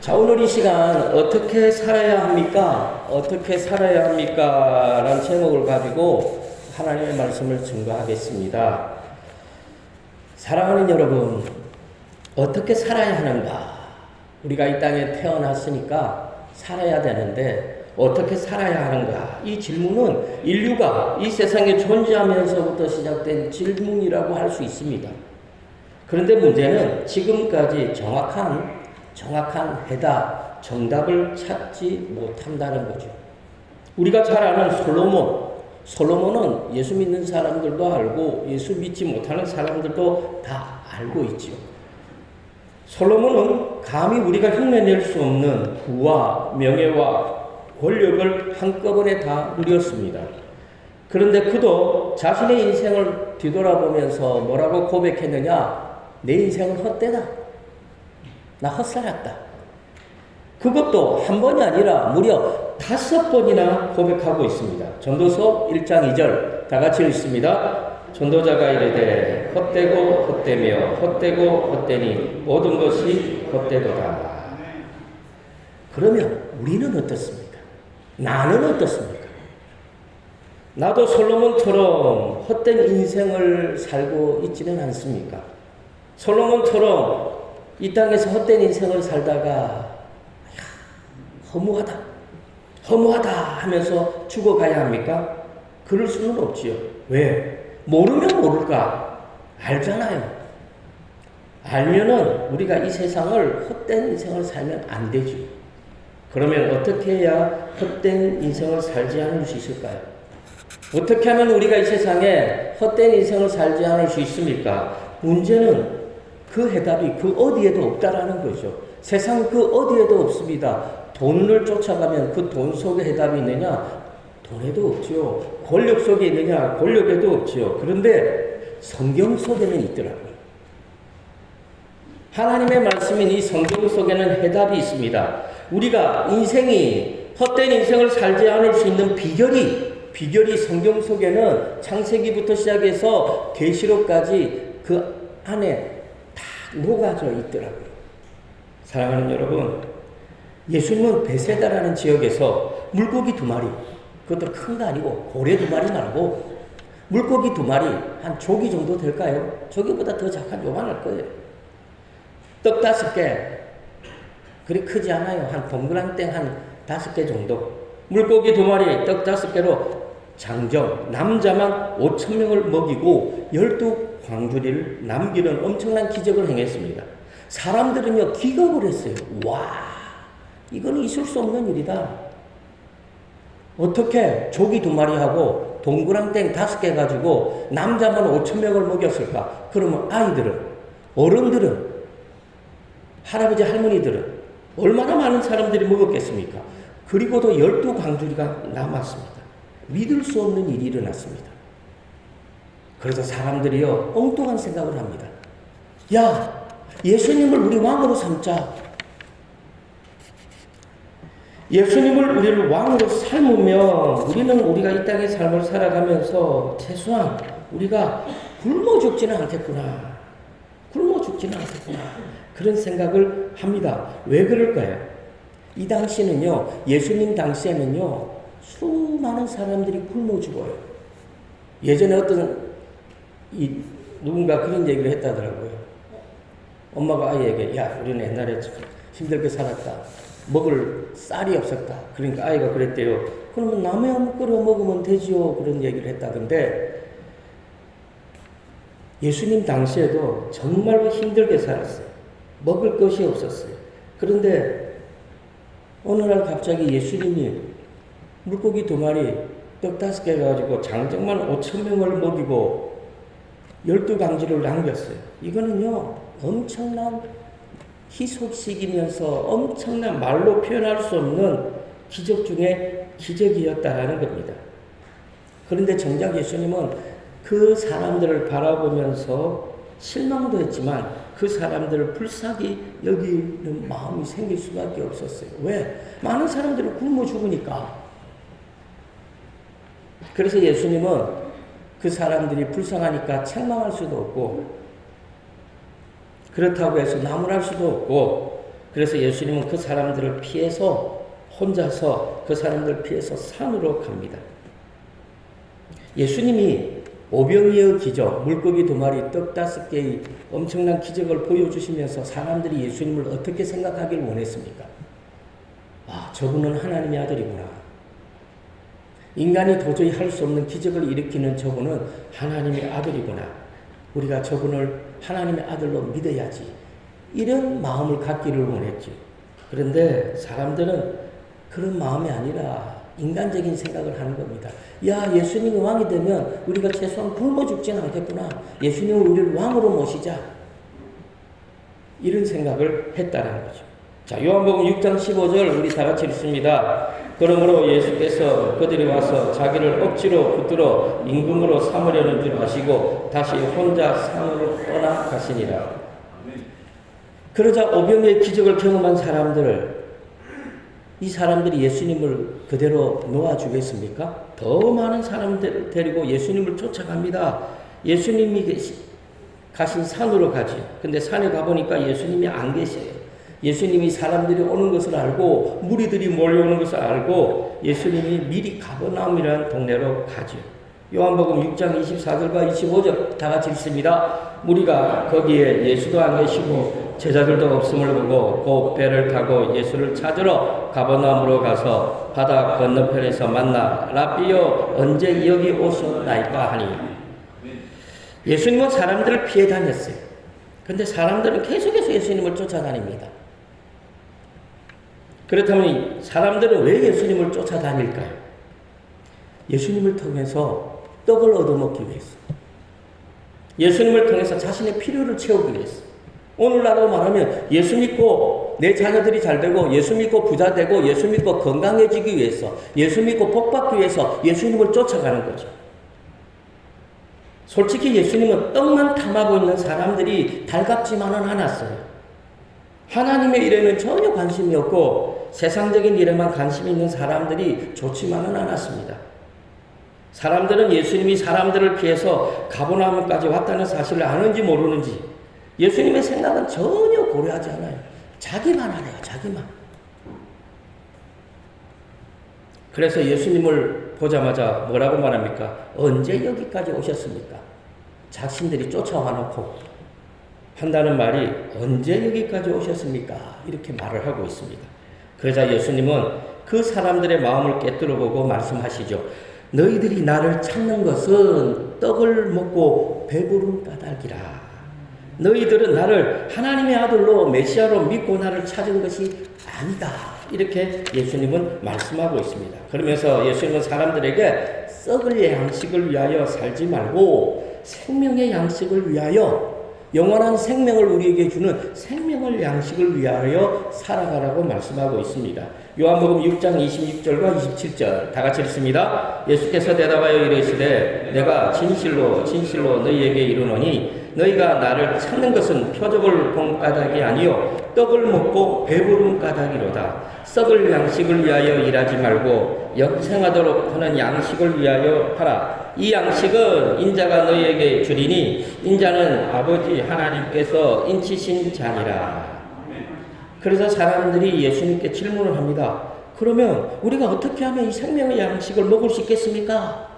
자, 오늘 이 시간 어떻게 살아야 합니까? 어떻게 살아야 합니까? 라는 제목을 가지고 하나님의 말씀을 증거하겠습니다. 사랑하는 여러분, 어떻게 살아야 하는가? 우리가 이 땅에 태어났으니까 살아야 되는데 어떻게 살아야 하는가? 이 질문은 인류가 이 세상에 존재하면서부터 시작된 질문이라고 할 수 있습니다. 그런데 문제는 지금까지 정확한 정확한 해답, 정답을 찾지 못한다는 거죠. 우리가 잘 아는 솔로몬, 솔로몬은 예수 믿는 사람들도 알고 예수 믿지 못하는 사람들도 다 알고 있지요. 솔로몬은 감히 우리가 흉내낼 수 없는 부와 명예와 권력을 한꺼번에 다 누렸습니다. 그런데 그도 자신의 인생을 뒤돌아보면서 뭐라고 고백했느냐? 내 인생은 헛되다. 나 헛살았다. 그것도 한 번이 아니라 무려 다섯 번이나 고백하고 있습니다. 전도서 1장 2절 다 같이 읽습니다. 전도자가 이르되 헛되고 헛되며 헛되고 헛되니 모든 것이 헛되도다. 그러면 우리는 어떻습니까? 나는 어떻습니까? 나도 솔로몬처럼 헛된 인생을 살고 있지는 않습니까? 솔로몬처럼 이 땅에서 헛된 인생을 살다가 허무하다, 허무하다 하면서 죽어가야 합니까? 그럴 수는 없지요. 왜? 모르면 모를까? 알잖아요. 알면은 우리가 이 세상을 헛된 인생을 살면 안 되죠. 그러면 어떻게 해야 헛된 인생을 살지 않을 수 있을까요? 어떻게 하면 우리가 이 세상에 헛된 인생을 살지 않을 수 있습니까? 문제는 그 해답이 그 어디에도 없다라는 거죠. 세상 그 어디에도 없습니다. 돈을 쫓아가면 그 돈 속에 해답이 있느냐? 돈에도 없지요. 권력 속에 있느냐? 권력에도 없지요. 그런데 성경 속에는 있더라고요. 하나님의 말씀인 이 성경 속에는 해답이 있습니다. 우리가 인생이 헛된 인생을 살지 않을 수 있는 비결이 비결이 성경 속에는 창세기부터 시작해서 계시록까지 그 안에 다 녹아져 있더라고요. 사랑하는 여러분, 예수님은 베세다라는 지역에서 물고기 두 마리, 그것도 큰 거 아니고 고래 두 마리 말고 물고기 두 마리 한 조기 정도 될까요? 조기보다 더 작은 요만할 거예요. 떡 다섯 개, 그리 크지 않아요. 한 동그랑땡 한 다섯 개 정도. 물고기 두 마리, 떡 다섯 개로 장정, 남자만 5천 명을 먹이고 열두 광주리를 남기는 엄청난 기적을 행했습니다. 사람들은요, 기겁을 했어요. 와, 이거는 있을 수 없는 일이다. 어떻게 조기 두 마리하고 동그랑땡 다섯 개 가지고 남자만 5천 명을 먹였을까? 그러면 아이들은, 어른들은, 할아버지 할머니들은 얼마나 많은 사람들이 먹었겠습니까? 그리고도 열두 광주리가 남았습니다. 믿을 수 없는 일이 일어났습니다. 그래서 사람들이요, 엉뚱한 생각을 합니다. 야, 예수님을 우리 왕으로 삼자. 예수님을 우리를 왕으로 삶으면 우리는 우리가 이 땅의 삶을 살아가면서 최소한 우리가 굶어 죽지는 않겠구나. 굶어 죽지는 않겠구나. 그런 생각을 합니다. 왜 그럴까요? 이 당시는요, 예수님 당시에는요, 수많은 사람들이 굶어 죽어요. 예전에 어떤 이 누군가 그런 얘기를 했다더라고요. 엄마가 아이에게 야 우리는 옛날에 참 힘들게 살았다. 먹을 쌀이 없었다. 그러니까 아이가 그랬대요. 그러면 남의 한 끓여 먹으면 되지요. 그런 얘기를 했다던데 예수님 당시에도 정말로 힘들게 살았어요. 먹을 것이 없었어요. 그런데 어느 날 갑자기 예수님이 물고기 두 마리, 떡 다섯 개 가지고 장정만 5천 명을 먹이고 열두 강지를 남겼어요. 이거는요, 엄청난 희소식이면서 엄청난 말로 표현할 수 없는 기적 중에 기적이었다라는 겁니다. 그런데 정작 예수님은 그 사람들을 바라보면서 실망도 했지만 그 사람들을 불쌍히 여기는 마음이 생길 수밖에 없었어요. 왜? 많은 사람들이 굶어 죽으니까. 그래서 예수님은 그 사람들이 불쌍하니까 책망할 수도 없고 그렇다고 해서 나무랄 수도 없고 그래서 예수님은 그 사람들을 피해서 혼자서 그 사람들 피해서 산으로 갑니다. 예수님이 오병이의 기적, 물고기 두 마리, 떡 다섯 개의 엄청난 기적을 보여주시면서 사람들이 예수님을 어떻게 생각하길 원했습니까? 아, 저분은 하나님의 아들이구나. 인간이 도저히 할 수 없는 기적을 일으키는 저분은 하나님의 아들이구나. 우리가 저분을 하나님의 아들로 믿어야지. 이런 마음을 갖기를 원했죠. 그런데 사람들은 그런 마음이 아니라 인간적인 생각을 하는 겁니다. 야, 예수님이 왕이 되면 우리가 최소한 굶어 죽진 않겠구나. 예수님을 우리를 왕으로 모시자. 이런 생각을 했다는 거죠. 자, 요한복음 6장 15절 우리 다 같이 읽습니다. 그러므로 예수께서 그들이 와서 자기를 억지로 붙들어 임금으로 삼으려는 줄 아시고 다시 혼자 산으로 떠나 가시니라. 그러자 오병의 기적을 경험한 사람들을 이 사람들이 예수님을 그대로 놓아주겠습니까? 더 많은 사람들을 데리고 예수님을 쫓아갑니다. 예수님이 가신 산으로 가지. 근데 산에 가보니까 예수님이 안 계셔요. 예수님이 사람들이 오는 것을 알고 무리들이 몰려오는 것을 알고 예수님이 미리 가버나움이라는 동네로 가죠. 요한복음 6장 24절과 25절 다 같이 읽습니다. 무리가 거기에 예수도 안 계시고 제자들도 없음을 보고 곧 배를 타고 예수를 찾으러 가버나움으로 가서 바다 건너편에서 만나 라비요 언제 여기 오셨나이까 하니 예수님은 사람들을 피해 다녔어요. 근데 사람들은 계속해서 예수님을 쫓아다닙니다. 그렇다면 이 사람들은 왜 예수님을 쫓아다닐까요? 예수님을 통해서 떡을 얻어먹기 위해서. 예수님을 통해서 자신의 필요를 채우기 위해서. 오늘날로 말하면 예수 믿고 내 자녀들이 잘 되고 예수 믿고 부자 되고 예수 믿고 건강해지기 위해서 예수 믿고 복 받기 위해서 예수님을 쫓아가는 거죠. 솔직히 예수님은 떡만 탐하고 있는 사람들이 달갑지만은 않았어요. 하나님의 일에는 전혀 관심이 없고 세상적인 일에만 관심이 있는 사람들이 좋지만은 않았습니다. 사람들은 예수님이 사람들을 피해서 가보나움까지 왔다는 사실을 아는지 모르는지 예수님의 생각은 전혀 고려하지 않아요. 자기만 알아요, 자기만. 그래서 예수님을 보자마자 뭐라고 말합니까? 언제 여기까지 오셨습니까? 자신들이 쫓아와 놓고 한다는 말이 언제 여기까지 오셨습니까? 이렇게 말을 하고 있습니다. 그러자 예수님은 그 사람들의 마음을 깨뜨려 보고 말씀하시죠. 너희들이 나를 찾는 것은 떡을 먹고 배부른 까닭이라. 너희들은 나를 하나님의 아들로 메시아로 믿고 나를 찾은 것이 아니다. 이렇게 예수님은 말씀하고 있습니다. 그러면서 예수님은 사람들에게 썩을 양식을 위하여 살지 말고 생명의 양식을 위하여 영원한 생명을 우리에게 주는 생명을 양식을 위하여 살아가라고 말씀하고 있습니다. 요한복음 6장 26절과 27절 다 같이 읽습니다. 예수께서 대답하여 이르시되 내가 진실로 진실로 너희에게 이르노니 너희가 나를 찾는 것은 표적을 본 까닭이 아니요 떡을 먹고 배부른 까닭이로다. 썩을 양식을 위하여 일하지 말고 영생하도록 하는 양식을 위하여 하라. 이 양식은 인자가 너희에게 주리니 인자는 아버지 하나님께서 인치신 자니라. 그래서 사람들이 예수님께 질문을 합니다. 그러면 우리가 어떻게 하면 이 생명의 양식을 먹을 수 있겠습니까?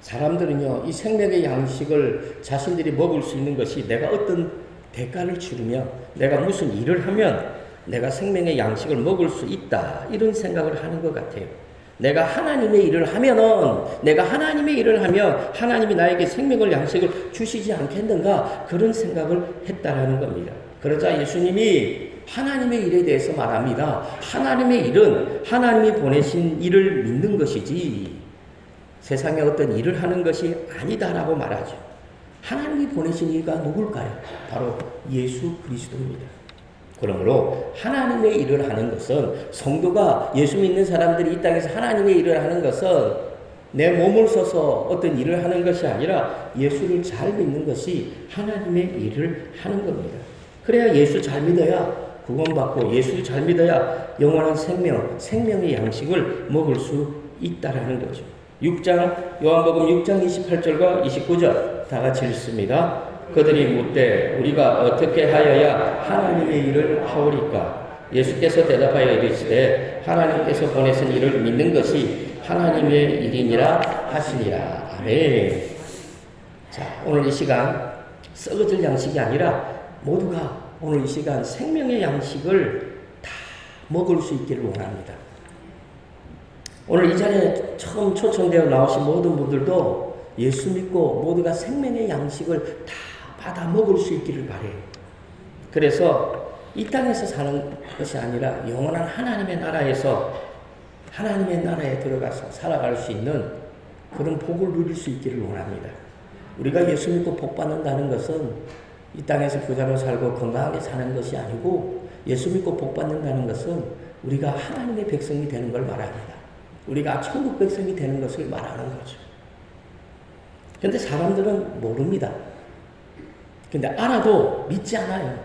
사람들은요, 이 생명의 양식을 자신들이 먹을 수 있는 것이 내가 어떤 대가를 치르며 내가 무슨 일을 하면 내가 생명의 양식을 먹을 수 있다. 이런 생각을 하는 것 같아요. 내가 하나님의 일을 하면은, 내가 하나님의 일을 하면 하나님이 나에게 생명을 양식을 주시지 않겠는가? 그런 생각을 했다라는 겁니다. 그러자 예수님이 하나님의 일에 대해서 말합니다. 하나님의 일은 하나님이 보내신 일을 믿는 것이지 세상에 어떤 일을 하는 것이 아니다라고 말하죠. 하나님이 보내신 이가 누굴까요? 바로 예수 그리스도입니다. 그러므로 하나님의 일을 하는 것은 성도가 예수 믿는 사람들이 이 땅에서 하나님의 일을 하는 것은 내 몸을 써서 어떤 일을 하는 것이 아니라 예수를 잘 믿는 것이 하나님의 일을 하는 겁니다. 그래야 예수 잘 믿어야 구원받고 예수 잘 믿어야 영원한 생명, 생명의 양식을 먹을 수 있다라는 거죠. 6장 요한복음 6장 28절과 29절 다 같이 읽습니다. 그들이 묻되 우리가 어떻게 하여야 하나님의 일을 하오리까? 예수께서 대답하여 이르시되 하나님께서 보내신 일을 믿는 것이 하나님의 일이니라 하시니라. 아멘. 자, 오늘 이 시간 썩어질 양식이 아니라 모두가 오늘 이 시간 생명의 양식을 다 먹을 수 있기를 원합니다. 오늘 이 자리에 처음 초청되어 나오신 모든 분들도 예수 믿고 모두가 생명의 양식을 다 받아 먹을 수 있기를 바래요. 그래서 이 땅에서 사는 것이 아니라 영원한 하나님의 나라에서 하나님의 나라에 들어가서 살아갈 수 있는 그런 복을 누릴 수 있기를 원합니다. 우리가 예수 믿고 복 받는다는 것은 이 땅에서 부자로 살고 건강하게 사는 것이 아니고 예수 믿고 복 받는다는 것은 우리가 하나님의 백성이 되는 걸 말합니다. 우리가 천국 백성이 되는 것을 말하는 거죠. 근데 사람들은 모릅니다. 근데 알아도 믿지 않아요.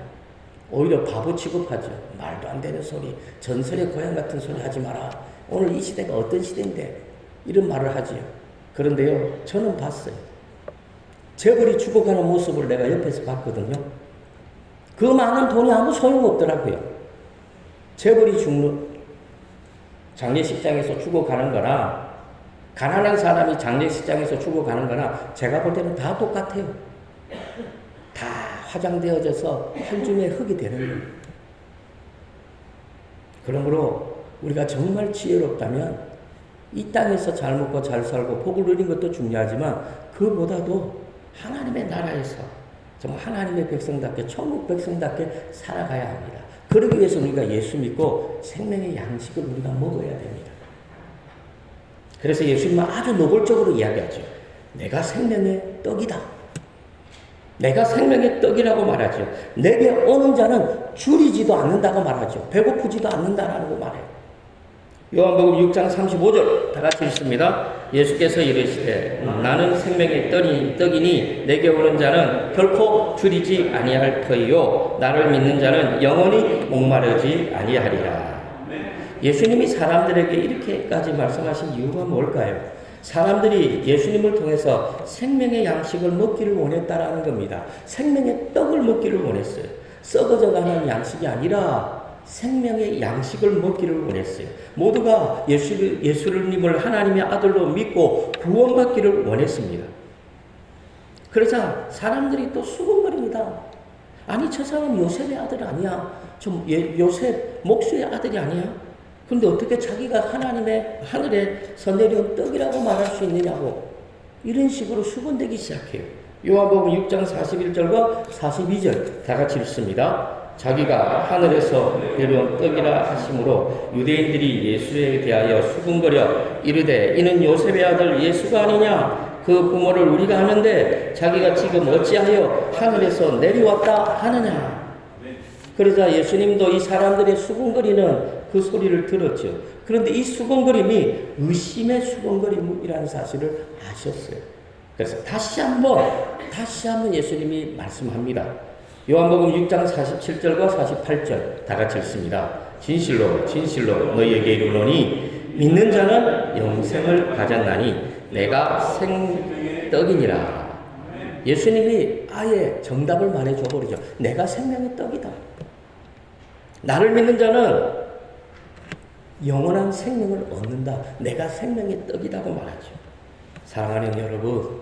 오히려 바보 취급하죠. 말도 안 되는 소리, 전설의 고향 같은 소리 하지 마라. 오늘 이 시대가 어떤 시대인데 이런 말을 하지요. 그런데요, 저는 봤어요. 재벌이 죽어가는 모습을 내가 옆에서 봤거든요. 그 많은 돈이 아무 소용없더라고요. 재벌이 죽는 장례식장에서 죽어가는 거나 가난한 사람이 장례식장에서 죽어가는 거나 제가 볼 때는 다 똑같아요. 다 화장되어져서 한 줌의 흙이 되는 거예요. 그러므로 우리가 정말 지혜롭다면 이 땅에서 잘 먹고 잘 살고 복을 누린 것도 중요하지만 그보다도 하나님의 나라에서 정말 하나님의 백성답게 천국 백성답게 살아가야 합니다. 그러기 위해서 우리가 예수 믿고 생명의 양식을 우리가 먹어야 됩니다. 그래서 예수님은 아주 노골적으로 이야기하죠. 내가 생명의 떡이다. 내가 생명의 떡이라고 말하죠. 내게 오는 자는 줄이지도 않는다고 말하죠. 배고프지도 않는다라고 말해요. 요한복음 6장 35절 다 같이 읽습니다. 예수께서 이르시되 나는 생명의 떡이, 떡이니 내게 오는 자는 결코 줄이지 아니할 터이요 나를 믿는 자는 영원히 목마르지 아니하리라. 예수님이 사람들에게 이렇게까지 말씀하신 이유가 뭘까요? 사람들이 예수님을 통해서 생명의 양식을 먹기를 원했다라는 겁니다. 생명의 떡을 먹기를 원했어요. 썩어져 가는 양식이 아니라 생명의 양식을 먹기를 원했어요. 모두가 예수, 예수님을 하나님의 아들로 믿고 구원받기를 원했습니다. 그러자 사람들이 또 수군거립니다. 아니, 저 사람 요셉의 아들 아니야. 좀 예, 요셉 목수의 아들이 아니야. 근데 어떻게 자기가 하나님의 하늘에서 내려온 떡이라고 말할 수 있느냐고 이런 식으로 수군대기 시작해요. 요한복음 6장 41절과 42절 다 같이 읽습니다. 자기가 하늘에서 내려온 떡이라 하심으로 유대인들이 예수에 대하여 수군거려 이르되 이는 요셉의 아들 예수가 아니냐 그 부모를 우리가 아는데 자기가 지금 어찌하여 하늘에서 내려왔다 하느냐 그러자 예수님도 이 사람들의 수군거리는 그 소리를 들었죠. 그런데 이 수군거림이 의심의 수군거림이라는 사실을 아셨어요. 그래서 다시 한번 다시 한번 예수님이 말씀합니다. 요한복음 6장 47절과 48절 다 같이 읽습니다. 진실로 진실로 너희에게 이르노니 믿는 자는 영생을 가졌나니 내가 생떡이니라. 예수님이 아예 정답을 말해줘 버리죠. 내가 생명의 떡이다. 나를 믿는 자는 영원한 생명을 얻는다. 내가 생명의 떡이라고 말하죠. 사랑하는 여러분,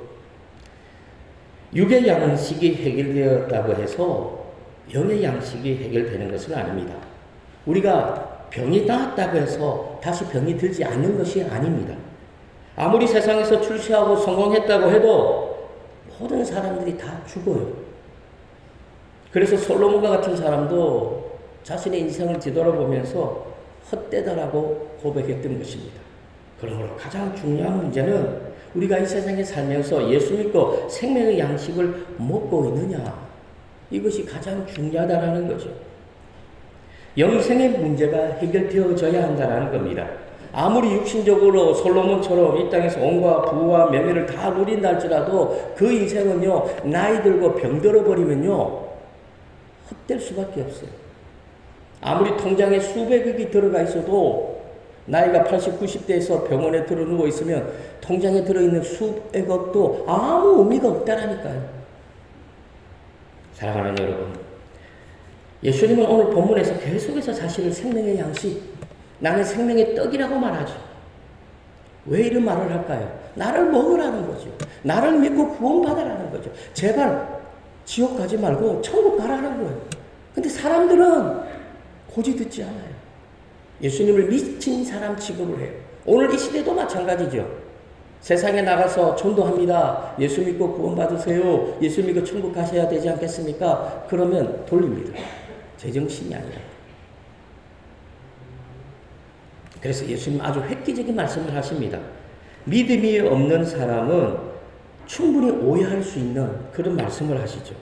육의 양식이 해결되었다고 해서 영의 양식이 해결되는 것은 아닙니다. 우리가 병이 나았다고 해서 다시 병이 들지 않는 것이 아닙니다. 아무리 세상에서 출세하고 성공했다고 해도 모든 사람들이 다 죽어요. 그래서 솔로몬과 같은 사람도 자신의 인생을 뒤돌아보면서 헛되다라고 고백했던 것입니다. 그러므로 가장 중요한 문제는 우리가 이 세상에 살면서 예수 믿고 생명의 양식을 먹고 있느냐. 이것이 가장 중요하다는 거죠. 영생의 문제가 해결되어져야 한다는 겁니다. 아무리 육신적으로 솔로몬처럼 이 땅에서 온과 부와 명예를 다 누린다 할지라도 그 인생은요, 나이 들고 병들어 버리면요, 헛될 수밖에 없어요. 아무리 통장에 수백억이 들어가 있어도 나이가 80, 90대에서 병원에 들어 누워 있으면 통장에 들어있는 수백억도 아무 의미가 없다라니까요. 사랑하는 여러분, 예수님은 오늘 본문에서 계속해서 자신을 생명의 양식, 나는 생명의 떡이라고 말하죠. 왜 이런 말을 할까요? 나를 먹으라는 거죠. 나를 믿고 구원받으라는 거죠. 제발 지옥 가지 말고 천국 가라는 거예요. 근데 사람들은 고지 듣지 않아요. 예수님을 미친 사람 취급을 해요. 오늘 이 시대도 마찬가지죠. 세상에 나가서 전도합니다. 예수 믿고 구원받으세요. 예수 믿고 천국 가셔야 되지 않겠습니까? 그러면 돌립니다. 제정신이 아니라. 그래서 예수님 아주 획기적인 말씀을 하십니다. 믿음이 없는 사람은 충분히 오해할 수 있는 그런 말씀을 하시죠.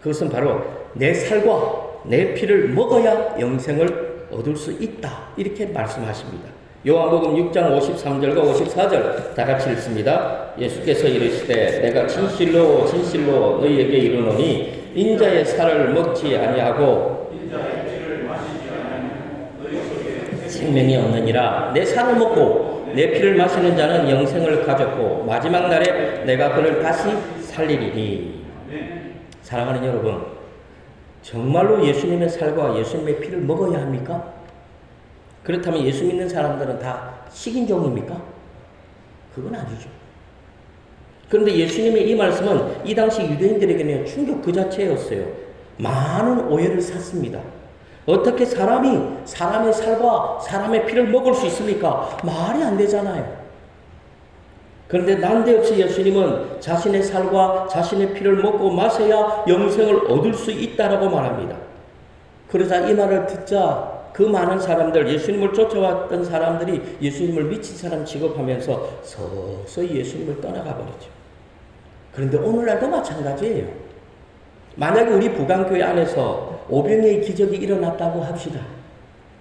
그것은 바로 내 살과 내 피를 먹어야 영생을 얻을 수 있다. 이렇게 말씀하십니다. 요한복음 6장 53절과 54절 다 같이 읽습니다. 예수께서 이르시되 내가 진실로 진실로 너희에게 이르노니 인자의 살을 먹지 아니하고 생명이 없느니라 내 살을 먹고 내 피를 마시는 자는 영생을 가졌고 마지막 날에 내가 그를 다시 살리리니 사랑하는 여러분 정말로 예수님의 살과 예수님의 피를 먹어야 합니까? 그렇다면 예수 믿는 사람들은 다 식인 종입니까? 그건 아니죠. 그런데 예수님의 이 말씀은 이 당시 유대인들에게는 충격 그 자체였어요. 많은 오해를 샀습니다. 어떻게 사람이 사람의 살과 사람의 피를 먹을 수 있습니까? 말이 안 되잖아요. 그런데 난데없이 예수님은 자신의 살과 자신의 피를 먹고 마셔야 영생을 얻을 수 있다라고 말합니다. 그러자 이 말을 듣자 그 많은 사람들, 예수님을 쫓아왔던 사람들이 예수님을 미친 사람 취급하면서 서서히 예수님을 떠나가 버리죠. 그런데 오늘날도 마찬가지예요. 만약에 우리 부강교회 안에서 오병의 기적이 일어났다고 합시다.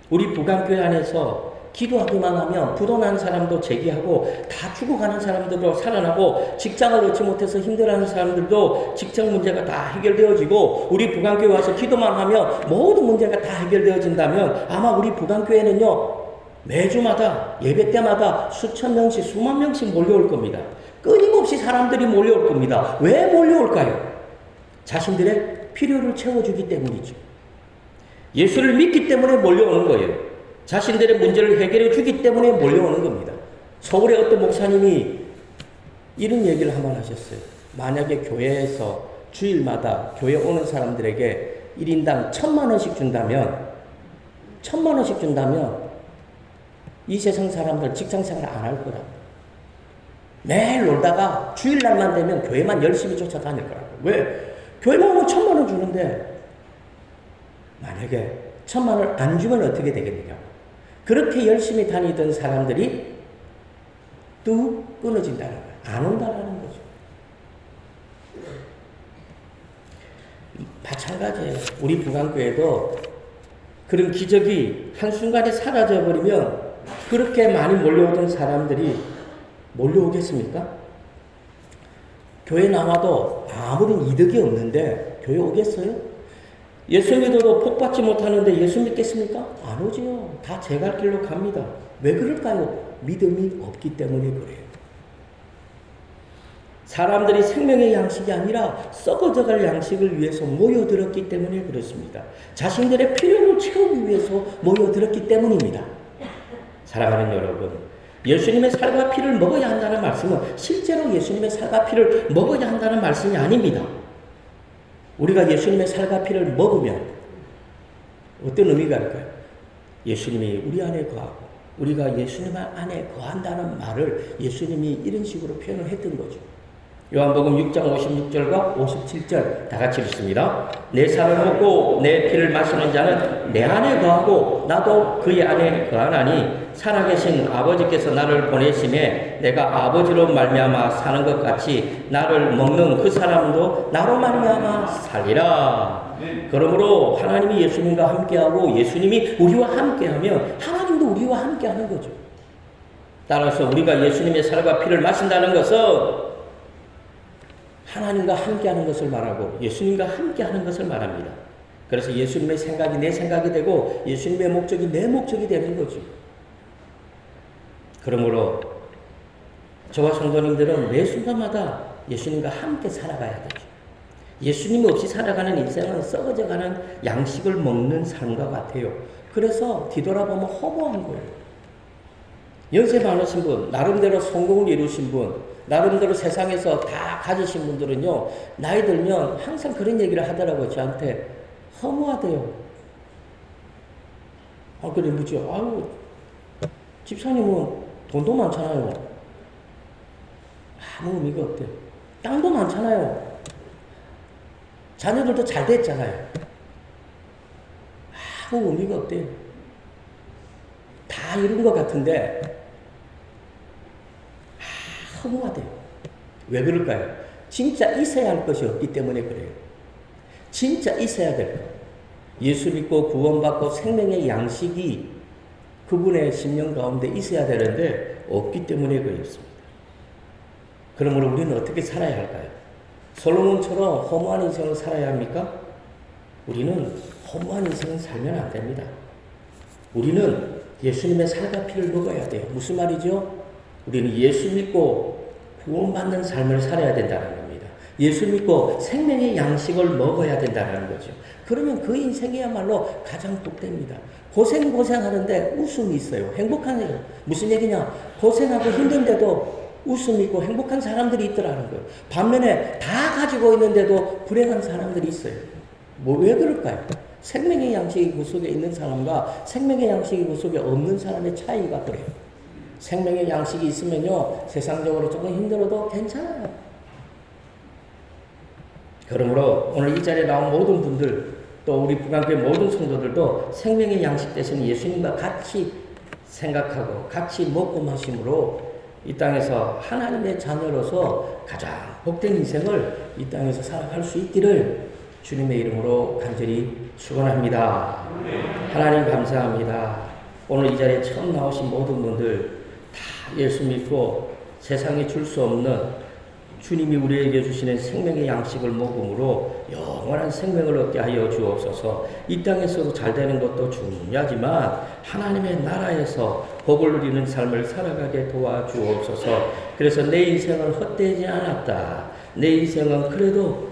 우리 부강교회 안에서 기도하기만 하면 부도난 사람도 재기하고 다 죽어가는 사람들도 살아나고 직장을 얻지 못해서 힘들어하는 사람들도 직장 문제가 다 해결되어지고 우리 부강교회 와서 기도만 하면 모든 문제가 다 해결되어진다면 아마 우리 부강교회는요 매주마다 예배 때마다 수천 명씩 수만 명씩 몰려올 겁니다. 끊임없이 사람들이 몰려올 겁니다. 왜 몰려올까요? 자신들의 필요를 채워주기 때문이죠. 예수를 믿기 때문에 몰려오는 거예요. 자신들의 문제를 해결해 주기 때문에 몰려오는 겁니다. 서울의 어떤 목사님이 이런 얘기를 한 번 하셨어요. 만약에 교회에서 주일마다 교회 오는 사람들에게 1인당 천만 원씩 준다면, 천만 원씩 준다면, 이 세상 사람들 직장 생활 안 할 거다. 매일 놀다가 주일날만 되면 교회만 열심히 쫓아다닐 거라고. 왜? 교회만 오면 천만 원 주는데, 만약에 천만 원을 안 주면 어떻게 되겠느냐. 그렇게 열심히 다니던 사람들이 뚝 끊어진다는 거예요. 안 온다는 거죠. 마찬가지예요. 우리 부강교회도 그런 기적이 한순간에 사라져버리면 그렇게 많이 몰려오던 사람들이 몰려오겠습니까? 교회 나와도 아무런 이득이 없는데 교회 오겠어요? 예수 믿어도 복 받지 못하는데 예수 믿겠습니까? 안 오지요. 다 제 갈 길로 갑니다. 왜 그럴까요? 믿음이 없기 때문에 그래요. 사람들이 생명의 양식이 아니라 썩어져갈 양식을 위해서 모여들었기 때문에 그렇습니다. 자신들의 필요를 채우기 위해서 모여들었기 때문입니다. 사랑하는 여러분, 예수님의 살과 피를 먹어야 한다는 말씀은 실제로 예수님의 살과 피를 먹어야 한다는 말씀이 아닙니다. 우리가 예수님의 살과 피를 먹으면 어떤 의미가 있을까요? 예수님이 우리 안에 거하고 우리가 예수님 안에 거한다는 말을 예수님이 이런 식으로 표현을 했던 거죠. 요한복음 6장 56절과 57절 다 같이 읽습니다. 내 살을 먹고 내 피를 마시는 자는 내 안에 거하고 나도 그의 안에 거하나니 살아계신 아버지께서 나를 보내심에 내가 아버지로 말미암아 사는 것 같이 나를 먹는 그 사람도 나로 말미암아 살리라. 그러므로 하나님이 예수님과 함께하고 예수님이 우리와 함께하면 하나님도 우리와 함께하는 거죠. 따라서 우리가 예수님의 살과 피를 마신다는 것은 하나님과 함께하는 것을 말하고 예수님과 함께하는 것을 말합니다. 그래서 예수님의 생각이 내 생각이 되고 예수님의 목적이 내 목적이 되는 거죠. 그러므로 저와 성도님들은 매 순간마다 예수님과 함께 살아가야 되죠. 예수님 없이 살아가는 인생은 썩어져가는 양식을 먹는 삶과 같아요. 그래서 뒤돌아보면 허무한 거예요. 연세 많으신 분, 나름대로 성공을 이루신 분, 나름대로 세상에서 다 가지신 분들은요, 나이 들면 항상 그런 얘기를 하더라고요. 저한테 허무하대요. 아, 그래, 뭐죠? 아유, 집사님은 돈도 많잖아요. 아무 의미가 없대요. 땅도 많잖아요. 자녀들도 잘 됐잖아요. 아무 의미가 없대요. 다 이룬 것 같은데, 아, 허무하대요. 왜 그럴까요? 진짜 있어야 할 것이 없기 때문에 그래요. 진짜 있어야 될 것. 예수 믿고 구원받고 생명의 양식이 그분의 심령 가운데 있어야 되는데 없기 때문에 그렇습니다. 그러므로 우리는 어떻게 살아야 할까요? 솔로몬처럼 허무한 인생을 살아야 합니까? 우리는 허무한 인생을 살면 안 됩니다. 우리는 예수님의 살과 피를 먹어야 돼요. 무슨 말이죠? 우리는 예수 믿고 구원받는 삶을 살아야 된다는. 예수 믿고 생명의 양식을 먹어야 된다는 거죠. 그러면 그 인생이야말로 가장 복됩니다. 고생 고생하는데 웃음이 있어요. 행복하네요. 무슨 얘기냐? 고생하고 힘든데도 웃음이 있고 행복한 사람들이 있더라는 거예요. 반면에 다 가지고 있는데도 불행한 사람들이 있어요. 뭐 왜 그럴까요? 생명의 양식이 그 속에 있는 사람과 생명의 양식이 그 속에 없는 사람의 차이가 그래요. 생명의 양식이 있으면요, 세상적으로 조금 힘들어도 괜찮아요. 그러므로 오늘 이 자리에 나온 모든 분들, 또 우리 북한교회 모든 성도들도 생명의 양식 대신 예수님과 같이 생각하고 같이 먹고 마심으로 이 땅에서 하나님의 자녀로서 가장 복된 인생을 이 땅에서 살아갈 수 있기를 주님의 이름으로 간절히 축원합니다. 하나님 감사합니다. 오늘 이 자리에 처음 나오신 모든 분들 다 예수 믿고 세상에 줄 수 없는 주님이 우리에게 주시는 생명의 양식을 먹음으로 영원한 생명을 얻게 하여 주옵소서. 이 땅에서도 잘 되는 것도 중요하지만 하나님의 나라에서 복을 누리는 삶을 살아가게 도와주옵소서. 그래서 내 인생은 헛되지 않았다. 내 인생은 그래도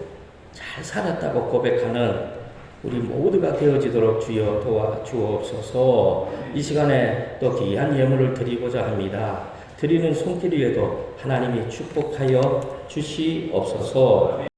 잘 살았다고 고백하는 우리 모두가 되어지도록 주여 도와주옵소서. 이 시간에 또 귀한 예물을 드리고자 합니다. 드리는 손길 위에도 하나님이 축복하여 주시옵소서.